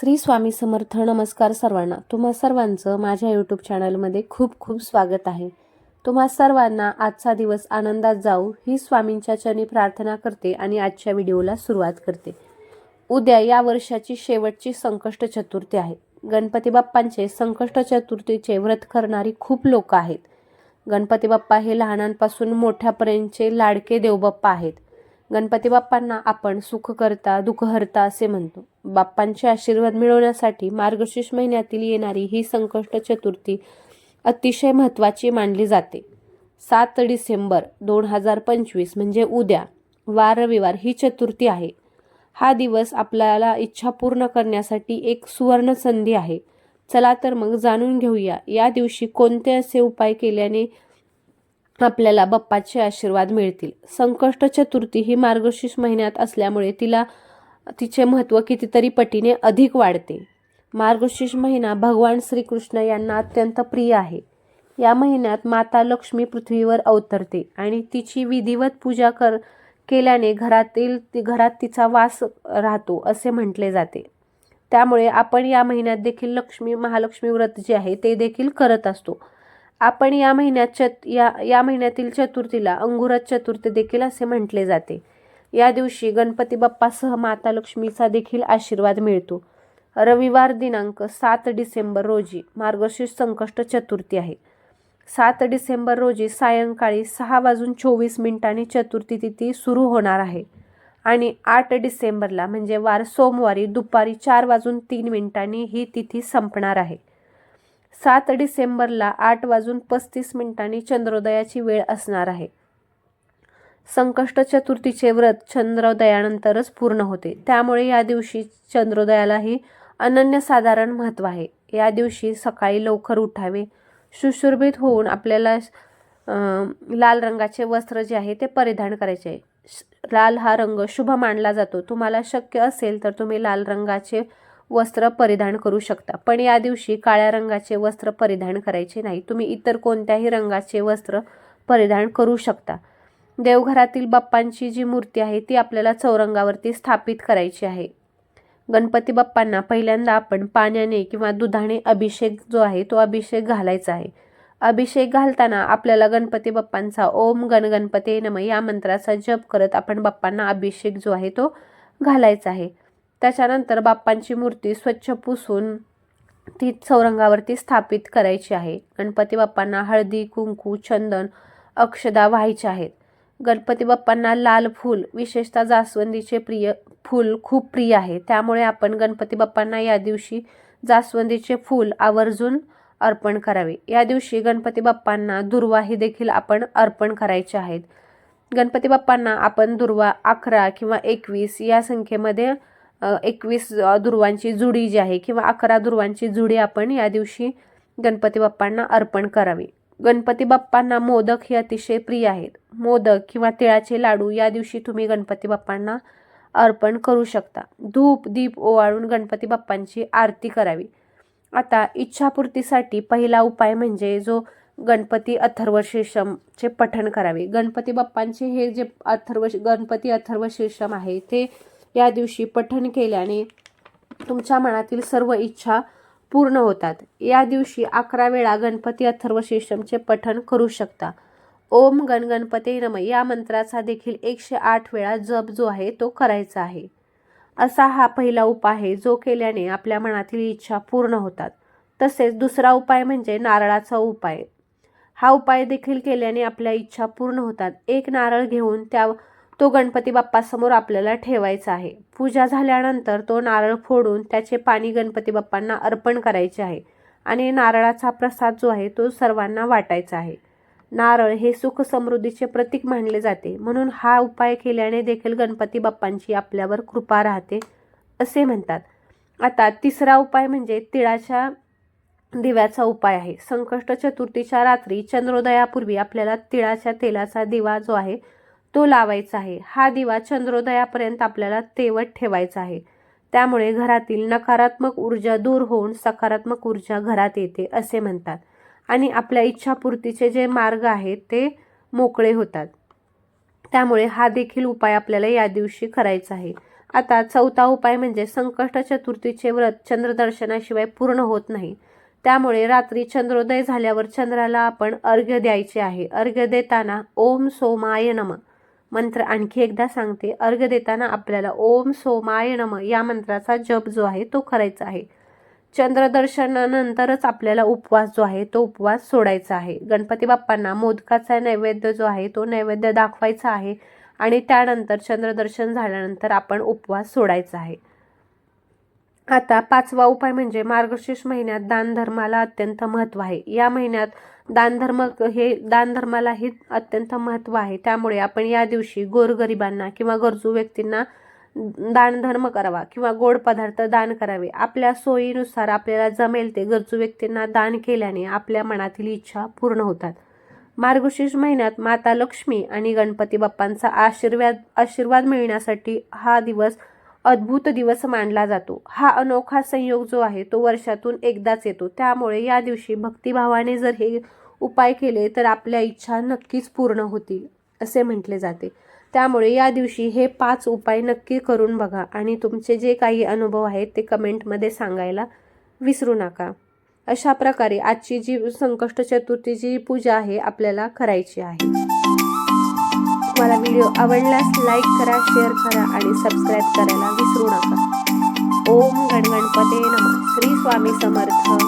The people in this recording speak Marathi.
श्री स्वामी समर्थ नमस्कार सर्वांना. तुम्हा सर्वांचं माझ्या यूट्यूब चॅनलमध्ये खूप खूप स्वागत आहे. तुम्हा सर्वांना आजचा दिवस आनंदात जाऊ ही स्वामींच्या चरणी प्रार्थना करते आणि आजच्या व्हिडिओला सुरुवात करते. उद्या या वर्षाची शेवटची संकष्ट चतुर्थी आहे. गणपती बाप्पांचे संकष्ट चतुर्थीचे व्रत करणारी खूप लोक आहेत. गणपती बाप्पा हे लहानांपासून मोठ्यापर्यंतचे लाडके देवबाप्पा आहेत. गणपती बाप्पांना आपण सुखकर्ता दुःखहर्ता असे म्हणतो. बाप्पांचे आशीर्वाद मिळवण्यासाठी मार्गशीर्ष महिन्यातील येणारी ही संकष्ट चतुर्थी अतिशय महत्त्वाची मानली जाते. सात डिसेंबर दोन हजार पंचवीस म्हणजे उद्या वार रविवार ही चतुर्थी आहे. हा दिवस आपल्याला इच्छा पूर्ण करण्यासाठी एक सुवर्ण संधी आहे. चला तर मग जाणून घेऊया या दिवशी कोणते असे उपाय केल्याने आपल्याला बाप्पाचे आशीर्वाद मिळतील. संकष्ट चतुर्थी ही मार्गशीर्ष महिन्यात असल्यामुळे तिला तिचे महत्त्व कितीतरी पटीने अधिक वाढते. मार्गशीर्ष महिना भगवान श्रीकृष्ण यांना अत्यंत प्रिय आहे. या महिन्यात माता लक्ष्मी पृथ्वीवर अवतरते आणि तिची विधिवत पूजा कर केल्याने घरातील घरात तिचा वास राहतो असे म्हटले जाते. त्यामुळे आपण या महिन्यात देखील लक्ष्मी महालक्ष्मी व्रत जे आहे ते देखील करत असतो. आपण या महिन्यात चत या या महिन्यातील चतुर्थीला अंगुरत चतुर्थी देखील असे म्हटले जाते. या दिवशी गणपती बाप्पासह माता लक्ष्मीचा देखील आशीर्वाद मिळतो. रविवार दिनांक सात डिसेंबर रोजी मार्गशीर्ष संकष्ट चतुर्थी आहे. सात डिसेंबर रोजी सायंकाळी सहा वाजून चोवीस मिनिटांनी चतुर्थी तिथी सुरू होणार आहे. आणि आठ डिसेंबरला म्हणजे वार सोमवारी दुपारी चार वाजून तीन मिनिटांनी ही तिथी संपणार आहे. सात डिसेंबरला आठ वाजून पस्तीस मिनिटांनी चंद्रोदयाची वेळ असणार आहे. संकष्ट चतुर्थीचे व्रत चंद्रोदयानंतरच पूर्ण होते. त्यामुळे या दिवशी चंद्रोदयालाही अनन्यसाधारण महत्त्व आहे. या दिवशी सकाळी लवकर उठावे सुशोभित होऊन आपल्याला लाल रंगाचे वस्त्र जे आहे ते परिधान करायचे. आहे लाल हा रंग शुभ मानला जातो. तुम्हाला शक्य असेल तर तुम्ही लाल रंगाचे वस्त्र परिधान करू शकता. पण या दिवशी काळ्या रंगाचे वस्त्र परिधान करायचे नाही. तुम्ही इतर कोणत्याही रंगाचे वस्त्र परिधान करू शकता. देवघरातील बाप्पांची जी मूर्ती आहे ती आपल्याला चौरंगावरती स्थापित करायची आहे. गणपती बाप्पांना पहिल्यांदा आपण पाण्याने किंवा दुधाने अभिषेक जो आहे तो अभिषेक घालायचा आहे. अभिषेक घालताना आपल्याला गणपती बाप्पांचा ओम गण गणपती नम या मंत्राचा जप करत आपण बाप्पांना अभिषेक जो आहे तो घालायचा आहे. त्याच्यानंतर बाप्पांची मूर्ती स्वच्छ पुसून ती चौरंगावरती स्थापित करायची आहे. गणपती बाप्पांना हळदी कुंकू चंदन अक्षदा व्हायचे आहेत. गणपती बाप्पांना लाल फूल विशेषतः जास्वंदीचे प्रिय फूल खूप प्रिय आहे. त्यामुळे आपण गणपती बाप्पांना या दिवशी जास्वंदीचे फूल आवर्जून अर्पण करावे. या दिवशी गणपती बाप्पांना दुर्वाही देखील आपण अर्पण करायचे आहेत. गणपती बाप्पांना आपण दुर्वा अकरा किंवा एकवीस या संख्येमध्ये एकवीस दुर्वांची जुडी जी आहे किंवा अकरा दुर्वांची जुडी आपण या दिवशी गणपती बाप्पांना अर्पण करावी. गणपती बाप्पांना मोदक हे अतिशय प्रिय आहेत. मोदक किंवा तिळाचे लाडू या दिवशी तुम्ही गणपती बाप्पांना अर्पण करू शकता. धूप दीप ओवाळून गणपती बाप्पांची आरती करावी. आता इच्छापूर्तीसाठी पहिला उपाय म्हणजे जो गणपती अथर्व शीर्षमचे पठण करावे. गणपती बाप्पांचे हे जे अथर्व गणपती अथर्व शीर्षम आहे ते या दिवशी पठण केल्याने तुमच्या मनातील सर्व इच्छा पूर्ण होतात. या दिवशी अकरा वेळा गणपती अथर्व पठण करू शकता. ओम गण गणपती नम. या मंत्राचा देखील एकशे आठ वेळा जप जो आहे तो करायचा आहे. असा हा पहिला उपाय आहे जो केल्याने आपल्या मनातील इच्छा पूर्ण होतात. तसेच दुसरा उपाय म्हणजे नारळाचा उपाय. हा उपाय देखील केल्याने आपल्या इच्छा पूर्ण होतात. एक नारळ घेऊन त्या तो गणपती बाप्पासमोर आपल्याला ठेवायचा आहे. पूजा झाल्यानंतर तो नारळ फोडून त्याचे पाणी गणपती बाप्पांना अर्पण करायचे आहे आणि नारळाचा प्रसाद जो आहे तो सर्वांना वाटायचा आहे. नारळ हे सुख समृद्धीचे प्रतीक मानले जाते. म्हणून हा उपाय केल्याने देखील गणपती बाप्पांची आपल्यावर कृपा राहते असे म्हणतात. आता तिसरा उपाय म्हणजे तिळाच्या दिव्याचा उपाय आहे. संकष्ट चतुर्थीच्या रात्री चंद्रोदयापूर्वी आपल्याला तिळाच्या तेलाचा दिवा जो आहे तो लावायचा आहे. हा दिवा चंद्रोदयापर्यंत आपल्याला तेवत ठेवायचा आहे. त्यामुळे घरातील नकारात्मक ऊर्जा दूर होऊन सकारात्मक ऊर्जा घरात येते असे म्हणतात. आणि आपल्या इच्छापूर्तीचे जे मार्ग आहेत ते मोकळे होतात. त्यामुळे हा देखील उपाय आपल्याला या दिवशी करायचा आहे. आता चौथा उपाय म्हणजे संकष्ट चतुर्थीचे व्रत चंद्रदर्शनाशिवाय पूर्ण होत नाही. त्यामुळे रात्री चंद्रोदय झाल्यावर चंद्राला आपण अर्घ्य द्यायचे आहे. अर्घ्य देताना ओम सोमाय नम. मंत्र आणखी एकदा सांगते. अर्घ देताना आपल्याला ओम सोमाय नम या मंत्राचा जप जो आहे तो करायचा आहे. चंद्रदर्शनानंतरच आपल्याला उपवास जो आहे तो उपवास सोडायचा आहे. गणपती बाप्पांना मोदकाचा नैवेद्य जो आहे तो नैवेद्य दाखवायचा आहे. आणि त्यानंतर चंद्रदर्शन झाल्यानंतर आपण उपवास सोडायचा आहे. आता पाचवा उपाय म्हणजे मार्गशीर्ष महिन्यात दानधर्माला अत्यंत महत्त्व आहे. या महिन्यात दानधर्म हे दानधर्मालाही अत्यंत महत्त्व आहे. त्यामुळे आपण या दिवशी गोरगरिबांना किंवा गरजू व्यक्तींना दानधर्म करावा किंवा गोड पदार्थ दान करावे. आपल्या सोयीनुसार आपल्याला जमेल ते गरजू व्यक्तींना दान केल्याने आपल्या मनातील इच्छा पूर्ण होतात. मार्गशीर्ष महिन्यात माता लक्ष्मी आणि गणपती बाप्पांचा आशीर्वाद आशीर्वाद मिळण्यासाठी हा दिवस अद्भुत दिवस मानला जातो. हा अनोखा संयोग जो आहे तो वर्षातून एकदाच येतो. त्यामुळे या दिवशी भक्तिभावाने जर हे उपाय केले तर आपल्या इच्छा नक्कीच पूर्ण होतील असे म्हटले जाते. त्यामुळे या दिवशी हे पाच उपाय नक्की करून बघा आणि तुमचे जे काही अनुभव आहेत ते कमेंटमध्ये सांगायला विसरू नका. अशा प्रकारे आजची जी संकष्ट चतुर्थीची पूजा आहे आपल्याला करायची आहे. तुम्हाला व्हिडिओ आवडल्यास लाईक करा शेअर करा आणि सबस्क्राईब करायला विसरू नका. ओम गणगणपते नम. श्री स्वामी समर्थ.